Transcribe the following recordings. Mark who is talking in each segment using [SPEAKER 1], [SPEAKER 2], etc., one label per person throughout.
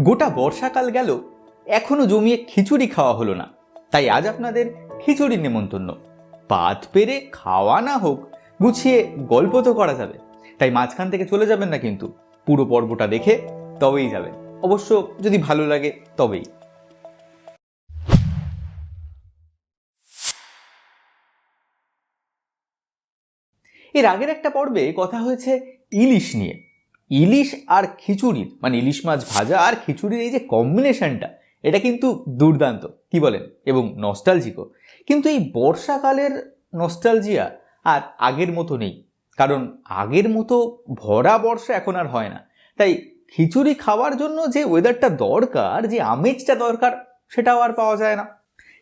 [SPEAKER 1] গোটা বর্ষাকাল গেল, এখনও জমিয়ে খিচুড়ি খাওয়া হলো না। তাই আজ আপনাদের খিচুড়ির নেমন্তন্ন। পাত পেরে খাওয়া না হোক, গুছিয়ে গল্প তো করা যাবে। তাই মাঝখান থেকে চলে যাবেন না কিন্তু। পুরো পর্বটা দেখে তবেই যাবেন। অবশ্য যদি ভালো লাগে, তবেই। এর আগের একটা পর্বে কথা হয়েছে ইলিশ নিয়ে। ইলিশ আর খিচুড়ির মানে ইলিশ মাছ ভাজা আর খিচুড়ির এই যে কম্বিনেশনটা এটা কিন্তু দুর্দান্ত, কি বলেন? এবং নস্টালজিকও কিন্তু এই বর্ষাকালের নস্টালজিয়া আর আগের মতো নেই, কারণ আগের মতো ভরা বর্ষা এখন আর হয় না। তাই খিচুড়ি খাওয়ার জন্য যে ওয়েদারটা দরকার, যে আমেজটা দরকার, সেটাও আর পাওয়া যায় না।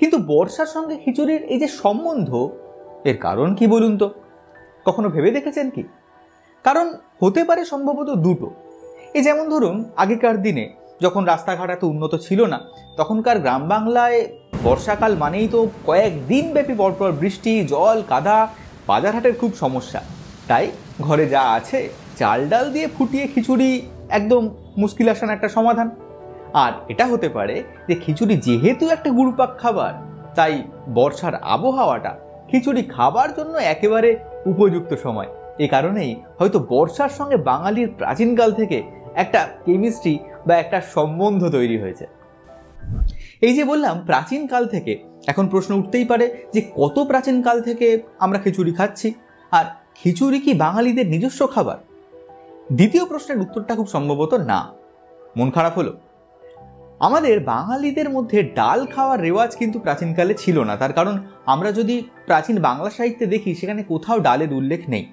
[SPEAKER 1] কিন্তু বর্ষার সঙ্গে খিচুড়ির এই যে সম্বন্ধ, এর কারণ কি বলুন তো? কখনো ভেবে দেখেছেন কি? কারণ হতে পারে সম্ভবত দুটো। এই যেমন ধরুন, আগেকার দিনে যখন রাস্তাঘাট এত উন্নত ছিল না, তখনকার গ্রাম বাংলায় বর্ষাকাল মানেই তো কয়েকদিন ব্যাপী পরপর বৃষ্টি, জল, কাদা, বাজারহাটের খুব সমস্যা। তাই ঘরে যা আছে, চাল ডাল দিয়ে ফুটিয়ে খিচুড়ি একদম মুশকিল আসান একটা সমাধান। আর এটা হতে পারে যে খিচুড়ি যেহেতু একটা গুরুপাক খাবার, তাই বর্ষার আবহাওয়াটা খিচুড়ি খাবার জন্য একেবারে উপযুক্ত সময়। এ কারণেই হয়তো বর্ষার সঙ্গে বাঙালির প্রাচীনকাল থেকে একটা কেমিস্ট্রি বা একটা সম্বন্ধ তৈরি হয়েছে। এই যে বললাম প্রাচীনকাল থেকে, এখন প্রশ্ন উঠতেই পারে যে কত প্রাচীনকাল থেকে আমরা খিচুড়ি খাচ্ছি? আর খিচুড়ি কি বাঙালিদের নিজস্ব খাবার? দ্বিতীয় প্রশ্নের উত্তরটা খুব সম্ভবত না। মন খারাপ হলো। আমাদের বাঙালিদের মধ্যে ডাল খাওয়ার রেওয়াজ কিন্তু প্রাচীনকালে ছিল না। তার কারণ আমরা যদি প্রাচীন বাংলা সাহিত্যে দেখি, সেখানে কোথাও ডালের উল্লেখ নেই।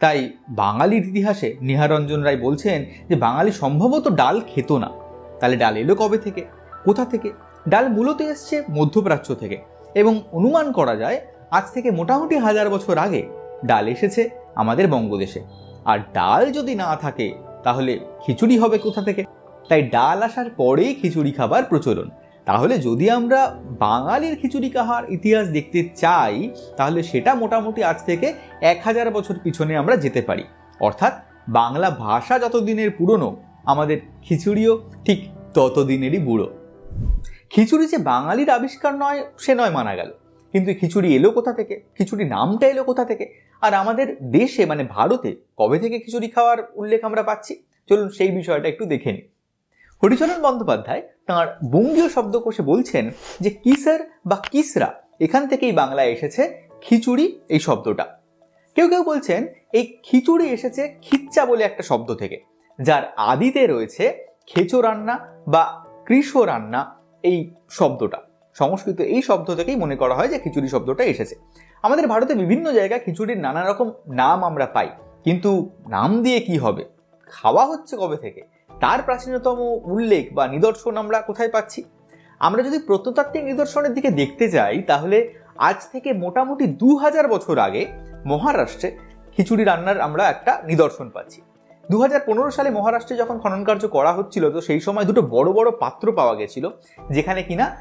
[SPEAKER 1] তাই বাঙালির ইতিহাসে নিহারঞ্জন রায় বলছেন যে বাঙালি সম্ভবত ডাল খেত না। তাহলে ডাল এলো কবে থেকে? কোথা থেকে? ডাল মূলত এসছে মধ্যপ্রাচ্য থেকে এবং অনুমান করা যায় আজ থেকে মোটামুটি হাজার বছর আগে ডাল এসেছে আমাদের বঙ্গদেশে। আর ডাল যদি না থাকে, তাহলে খিচুড়ি হবে কোথা থেকে? তাই ডাল আসার পরেই খিচুড়ি খাবার প্রচলন। তাহলে যদি আমরা বাঙালির খিচুড়ি খাওয়ার ইতিহাস দেখতে চাই, তাহলে সেটা মোটামুটি আজ থেকে এক হাজার বছর পিছনে আমরা যেতে পারি। অর্থাৎ বাংলা ভাষা যতদিনের পুরনো, আমাদের খিচুড়িও ঠিক ততদিনেরই বুড়ো। খিচুড়ি যে বাঙালির আবিষ্কার নয়, সে নয় মানা গেল। কিন্তু খিচুড়ি এলো কোথা থেকে? খিচুড়ি নামটা এলো কোথা থেকে? আর আমাদের দেশে মানে ভারতে, কবে থেকে খিচুড়ি খাওয়ার উল্লেখ আমরা পাচ্ছি? চলুন সেই বিষয়টা একটু দেখে নিই। হরিচরণ বন্দ্যোপাধ্যায় তাঁর বঙ্গীয় শব্দকোষে বলছেন যে কিসার বা কিসরা এখান থেকেই বাংলায় এসেছে খিচুড়ি এই শব্দটা। কেউ কেউ বলছেন এই খিচুড়ি এসেছে খিচ্চা বলে একটা শব্দ থেকে, যার আদিতে রয়েছে খেচো রান্না বা কৃষ রান্না এই শব্দটা। সংস্কৃত এই শব্দ থেকেই মনে করা হয় যে খিচুড়ি শব্দটা এসেছে। আমাদের ভারতে বিভিন্ন জায়গায় খিচুড়ির নানা রকম নাম আমরা পাই, কিন্তু নাম দিয়ে কি হবে? খাওয়া হচ্ছে কবে থেকে? তার প্রাচীনতম উল্লেখ বা নিদর্শন আমরা কোথায় পাচ্ছি? আমরা যদি প্রত্নতাত্ত্বিক নিদর্শনের দিকে দেখতে যাই, তাহলে আজ থেকে মোটামুটি দু হাজার বছর আগে মহারাষ্ট্রে খিচুড়ি রান্নার আমরা একটা নিদর্শন পাচ্ছি। দু হাজার পনেরো সালে মহারাষ্ট্রে যখন খনন কার্য করা হচ্ছিল, তো সেই সময় দুটো বড় বড় পাত্র পাওয়া গেছিল, যেখানে কিনা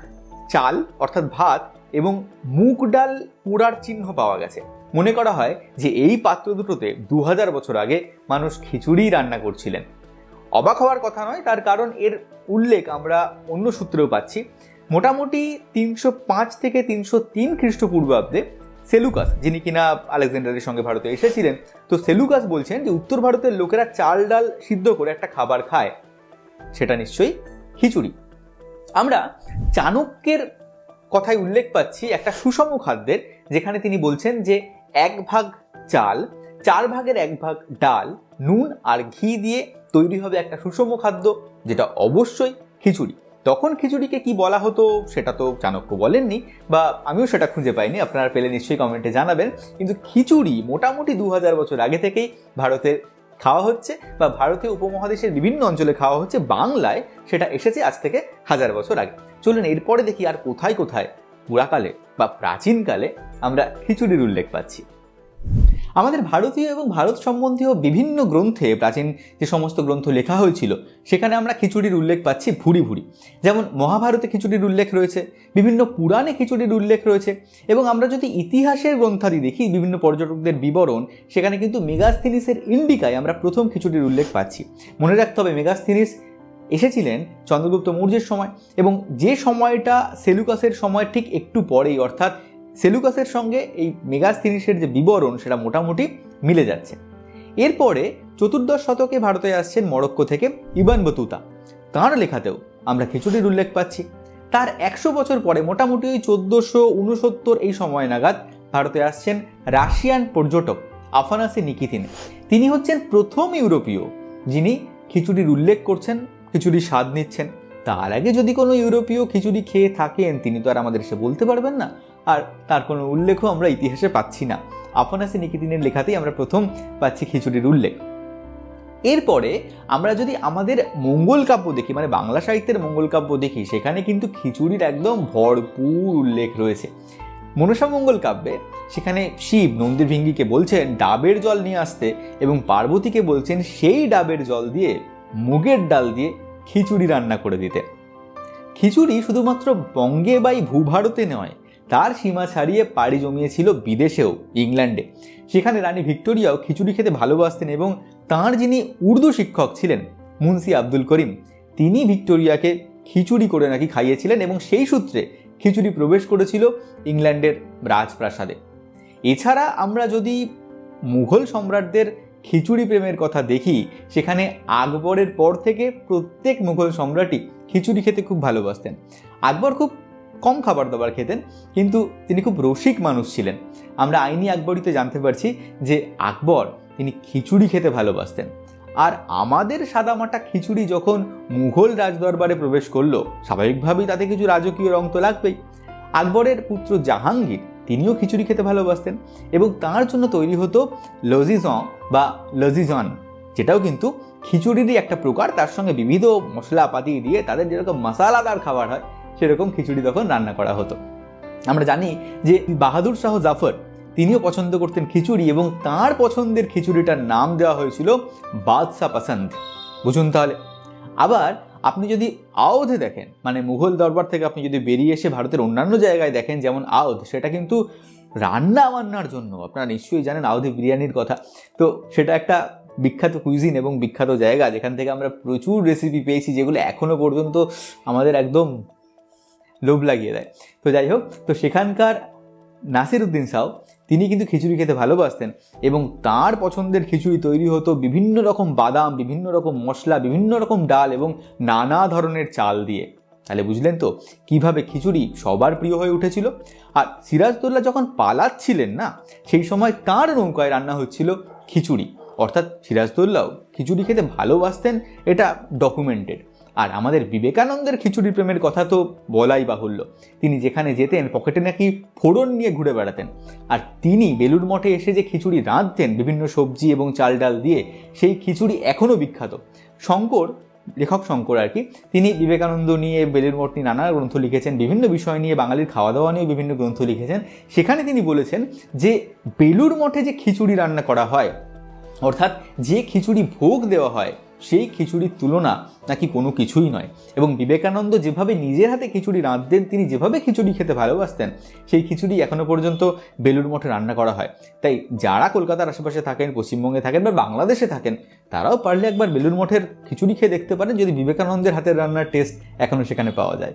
[SPEAKER 1] চাল, অর্থাৎ ভাত, এবং মুগ ডাল পোড়ার চিহ্ন পাওয়া গেছে। মনে করা হয় যে এই পাত্র দুটোতে দু হাজার বছর আগে মানুষ খিচুড়ি রান্না করছিলেন। অবাক হওয়ার কথা নয়, তার কারণ এর উল্লেখ আমরা অন্য সূত্রেও পাচ্ছি। মোটামুটি তিনশো পাঁচ থেকে তিনশো তিন খ্রিস্টপূর্বাব্দে সেলুকাস, যিনি কিনা আলেকজান্ডারের সঙ্গে ভারতে এসেছিলেন, তো সেলুকাস বলছেন যে উত্তর ভারতের লোকেরা চাল ডাল সিদ্ধ করে একটা খাবার খায়, সেটা নিশ্চয়ই খিচুড়ি। আমরা চাণক্যের কথায় উল্লেখ পাচ্ছি একটা সুষম খাদ্যের, যেখানে তিনি বলছেন যে এক ভাগ চাল, চার ভাগের এক ভাগ ডাল, নুন আর ঘি দিয়ে তৈরি হবে একটা সুষম খাদ্য, যেটা অবশ্যই খিচুড়ি। তখন খিচুড়িকে কি বলা হতো সেটা তো চাণক্য বলেননি বা আমিও সেটা খুঁজে পাইনি, আপনারা পেলে নিশ্চয়ই কমেন্টে জানাবেন। কিন্তু খিচুড়ি মোটামুটি দু হাজার বছর আগে থেকেই ভারতের খাওয়া হচ্ছে বা ভারতীয় উপমহাদেশের বিভিন্ন অঞ্চলে খাওয়া হচ্ছে, বাংলায় সেটা এসেছে আজ থেকে হাজার বছর আগে। চলুন এরপরে দেখি আর কোথায় কোথায় পুরাকালে বা প্রাচীনকালে আমরা খিচুড়ির উল্লেখ পাচ্ছি। আমাদের ভারতীয় এবং ভারত সম্বন্ধীয় বিভিন্ন গ্রন্থে প্রাচীন যে সমস্ত গ্রন্থ লেখা হয়েছিল, সেখানে আমরা খিচুড়ির উল্লেখ পাচ্ছি ভুরি ভুরি। যেমন মহাভারতে খিচুড়ির উল্লেখ রয়েছে, বিভিন্ন পুরাণে খিচুড়ির উল্লেখ রয়েছে, এবং আমরা যদি ইতিহাসের গ্রন্থাদি দেখি, বিভিন্ন পর্যটকদের বিবরণ, সেখানে কিন্তু মেগাস্থিনিসের ইন্ডিকায় আমরা প্রথম খিচুড়ির উল্লেখ পাচ্ছি। মনে রাখতে হবে, মেগাস্থিনিস এসেছিলেন চন্দ্রগুপ্ত মৌর্যের সময়, এবং যে সময়টা সেলুকাসের সময় ঠিক একটু পরেই, অর্থাৎ সেলুকাসের সঙ্গে এই মেগাস্তিনিসের যে বিবরণ সেটা মোটামুটি মিলে যাচ্ছে। এরপরে চতুর্দশ শতকে ভারতে আসছেন মরক্কো থেকে ইবান বতুতা। তাঁর লেখাতেও আমরা খিচুড়ির উল্লেখ পাচ্ছি। তার একশো বছর পরে মোটামুটি ওই চোদ্দোশো উনসত্তর এই সময় নাগাদ ভারতে আসছেন রাশিয়ান পর্যটক আফানাসি নিকিতিন। তিনি হচ্ছেন প্রথম ইউরোপীয় যিনি খিচুড়ির উল্লেখ করছেন, খিচুড়ির স্বাদ নিচ্ছেন। তার আগে যদি কোনো ইউরোপীয় খিচুড়ি খেয়ে থাকেন, তিনি তো আর আমাদের এসে বলতে পারবেন না। আর তার কোনো উল্লেখও আমরা ইতিহাসে পাচ্ছি না। আফানাসি নিকিতিনের লেখাতেই আমরা প্রথম পাচ্ছি খিচুড়ির উল্লেখ। এরপরে আমরা যদি আমাদের মঙ্গল কাব্য দেখি মানে বাংলা সাহিত্যের মঙ্গল কাব্য দেখি, সেখানে কিন্তু খিচুড়ির একদম ভরপুর উল্লেখ রয়েছে। মনসা মঙ্গল কাব্যে সেখানে শিব নন্দীর ভিঙ্গিকে বলছেন, ডাবের জল নিয়ে আসতে এবং পার্বতীকে বলছেন, সেই ডাবের জল দিয়ে মুগের ডাল দিয়ে খিচুড়ি রান্না করে দিতে। খিচুড়ি শুধুমাত্র বঙ্গে বাই ভূভারতে নয়, তার সীমা ছাড়িয়ে পাড়ি জমিয়েছিল বিদেশেও, ইংল্যান্ডে। সেখানে রানী ভিক্টোরিয়াও খিচুড়ি খেতে ভালোবাসতেন এবং তাঁর যিনি উর্দু শিক্ষক ছিলেন, মুন্সি আব্দুল করিম, তিনি ভিক্টোরিয়াকে খিচুড়ি করে নাকি খাইয়েছিলেন এবং সেই সূত্রে খিচুড়ি প্রবেশ করেছিল ইংল্যান্ডের রাজপ্রাসাদে। এছাড়া আমরা যদি মুঘল সম্রাটদের খিচুড়ি প্রেমের কথা দেখি, সেখানে আকবরের পর থেকে প্রত্যেক মুঘল সম্রাটই খিচুড়ি খেতে খুব ভালোবাসতেন। আকবর খুব কম খাবার দাবার খেতেন, কিন্তু তিনি খুব রসিক মানুষ ছিলেন। আমরা আইনি আকবরিতে জানতে পারছি যে আকবর তিনি খিচুড়ি খেতে ভালোবাসতেন। আর আমাদের সাদামাটা খিচুড়ি যখন মুঘল রাজদরবারে প্রবেশ করল, স্বাভাবিকভাবেই তাতে কিছু রাজকীয় রং তো লাগবেই। আকবরের পুত্র জাহাঙ্গীর তিনিও খিচুড়ি খেতে ভালোবাসতেন এবং তার জন্য তৈরি হতো লজিজন বা লজিজন, যেটাও কিন্তু খিচুড়িরই একটা প্রকার। তার সঙ্গে বিবিধ মশলাপাতি দিয়ে তাদের যেরকম মশালাদার খাবার হয়, সেরকম খিচুড়ি তখন রান্না করা হতো। আমরা জানি যে বাহাদুর শাহ জাফর, তিনিও পছন্দ করতেন খিচুড়ি এবং তার পছন্দের খিচুড়িটার নাম দেওয়া হয়েছিল বাদশা পসন্দ বুঝুন তাহলে। আবার আপনি যদি আওধে দেখেন মানে মুঘল দরবার থেকে আপনি যদি বেরিয়ে এসে ভারতের অন্যান্য জায়গায় দেখেন, যেমন আওধ, সেটা কিন্তু রান্না বান্নার জন্য। আপনারা নিশ্চয়ই জানেন আওধে বিরিয়ানির কথা। তো সেটা একটা বিখ্যাত কুইজিন এবং বিখ্যাত জায়গা, যেখান থেকে আমরা প্রচুর রেসিপি পেয়েছি, যেগুলো এখনও পর্যন্ত আমাদের একদম লোভ লাগিয়ে দেয়। তো যাই হোক, তো সেখানকার নাসির উদ্দিন সাহ তিনি কিন্তু খিচুড়ি খেতে ভালোবাসতেন এবং তার পছন্দের খিচুড়ি তৈরি হতো বিভিন্ন রকম বাদাম, বিভিন্ন রকম মশলা, বিভিন্ন রকম ডাল এবং নানা ধরনের চাল দিয়ে। তাহলে বুঝলেন তো কীভাবে খিচুড়ি সবার প্রিয় হয়ে উঠেছিল? আর সিরাজদৌল্লা যখন পালাচ্ছিলেন না, সেই সময় তাঁর নৌকায় রান্না হচ্ছিল খিচুড়ি। অর্থাৎ সিরাজদৌল্লাও খিচুড়ি খেতে ভালোবাসতেন, এটা ডকুমেন্টেড আর আমাদের বিবেকানন্দের খিচুড়ি প্রেমের কথা তো বলাই বাহুল্য। তিনি যেখানে যেতেন, পকেটে নাকি ফোড়ন নিয়ে ঘুরে বেড়াতেন। আর তিনি বেলুর মঠে এসে যে খিচুড়ি রাঁধতেন, বিভিন্ন সবজি এবং চাল ডাল দিয়ে, সেই খিচুড়ি এখনও বিখ্যাত। শঙ্কর, লেখক শঙ্কর আর কি, তিনি বিবেকানন্দ নিয়ে বেলুর মঠ নিয়ে নানা গ্রন্থ লিখেছেন, বিভিন্ন বিষয় নিয়ে বাঙালির খাওয়া দাওয়া নিয়ে বিভিন্ন গ্রন্থ লিখেছেন। সেখানে তিনি বলেছেন যে বেলুর মঠে যে খিচুড়ি রান্না করা হয়, অর্থাৎ যে খিচুড়ি ভোগ দেওয়া হয় সেই খিচুড়ির তুলনা নাকি কোনো কিছুই নয়। এবং বিবেকানন্দ যেভাবে নিজের হাতে খিচুড়ি রাঁধতেন, তিনি যেভাবে খিচুড়ি খেতে ভালোবাসতেন, সেই খিচুড়ি এখনও পর্যন্ত বেলুর মঠে রান্না করা হয়। তাই যারা কলকাতার আশেপাশে থাকেন, পশ্চিমবঙ্গে থাকেন বা বাংলাদেশে থাকেন, তারাও পারলে একবার বেলুর মঠের খিচুড়ি খেয়ে দেখতে পারেন যদি বিবেকানন্দের হাতের রান্নার টেস্ট এখনও সেখানে পাওয়া যায়।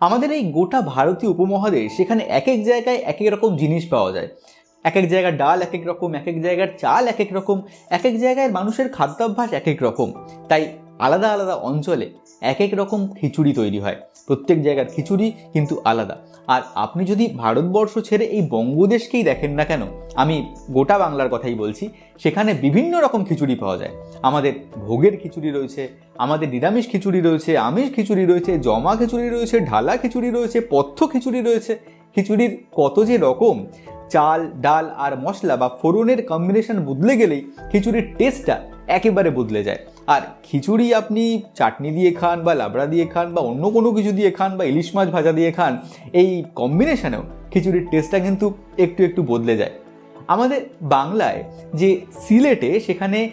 [SPEAKER 1] আমাদের এই গোটা ভারতীয় উপমহাদেশ সেখানে এক এক জায়গায় এক এক রকম জিনিস পাওয়া যায়। এক এক জায়গার ডাল এক এক রকম এক এক জায়গার চাল এক এক রকম এক এক জায়গায় মানুষের খাদ্যাভ্যাস এক এক রকম। তাই আলাদা আলাদা অঞ্চলে এক এক রকম খিচুড়ি তৈরি হয়। প্রত্যেক জায়গার খিচুড়ি কিন্তু আলাদা। আর আপনি যদি ভারতবর্ষ ছেড়ে এই বঙ্গদেশকেই দেখেন না কেন, আমি গোটা বাংলার কথাই বলছি, সেখানে বিভিন্ন রকম খিচুড়ি পাওয়া যায়। আমাদের ভোগের খিচুড়ি রয়েছে, আমাদের নিরামিষ খিচুড়ি রয়েছে, আমিষ খিচুড়ি রয়েছে, জমা খিচুড়ি রয়েছে, ঢালা খিচুড়ি রয়েছে, পথ্য খিচুড়ি রয়েছে। খিচুড়ির কত যে রকম চাল, ডাল আর মশলা বা ফোড়নের কম্বিনেশন বদলে গেলেই খিচুড়ির টেস্টটা একেবারে বদলে যায়। আর খিচুড়ি আপনি চাটনি দিয়ে খান বা লাবড়া দিয়ে খান বা অন্য কোনো কিছু দিয়ে খান বা ইলিশ মাছ ভাজা দিয়ে খান, এই কম্বিনেশনেও খিচুড়ির টেস্টটা কিন্তু একটু একটু বদলে যায়। আমাদের বাংলায় যে সিলেটে সেখানে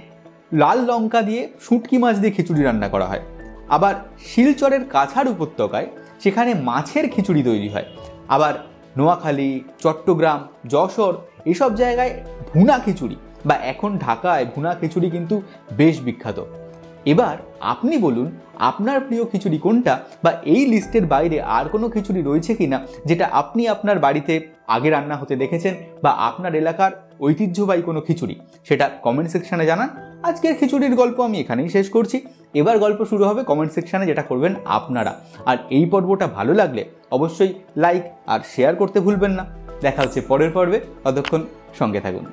[SPEAKER 1] লাল লঙ্কা দিয়ে শুটকি মাছ দিয়ে খিচুড়ি রান্না করা হয়। আবার শিলচরের কাছাড় উপত্যকায় সেখানে মাছের খিচুড়ি তৈরি হয়। আবার নোয়াখালী, চট্টগ্রাম, যশোর এসব জায়গায় ভুনা খিচুড়ি বা এখন ঢাকায় ভুনা খিচুড়ি কিন্তু বেশ বিখ্যাত। এবার আপনি বলুন, আপনার প্রিয় খিচুড়ি কোনটা বা এই লিস্টের বাইরে আর কোনো খিচুড়ি রয়েছে কিনা যেটা আপনি আপনার বাড়িতে আগে রান্না হতে দেখেছেন বা আপনার এলাকার ঐতিহ্যবাহী কোনো খিচুড়ি? সেটা কমেন্ট সেকশানে জানান। আজকের খিচুড়ির গল্প আমি এখানেই শেষ করছি। এবার গল্প শুরু হবে কমেন্ট সেকশানে যেটা করবেন আপনারা। আর এই পর্বটা ভালো লাগলে অবশ্যই লাইক আর শেয়ার করতে ভুলবেন না। দেখা হচ্ছে পরের পর্বে। ততক্ষণ সঙ্গে থাকুন।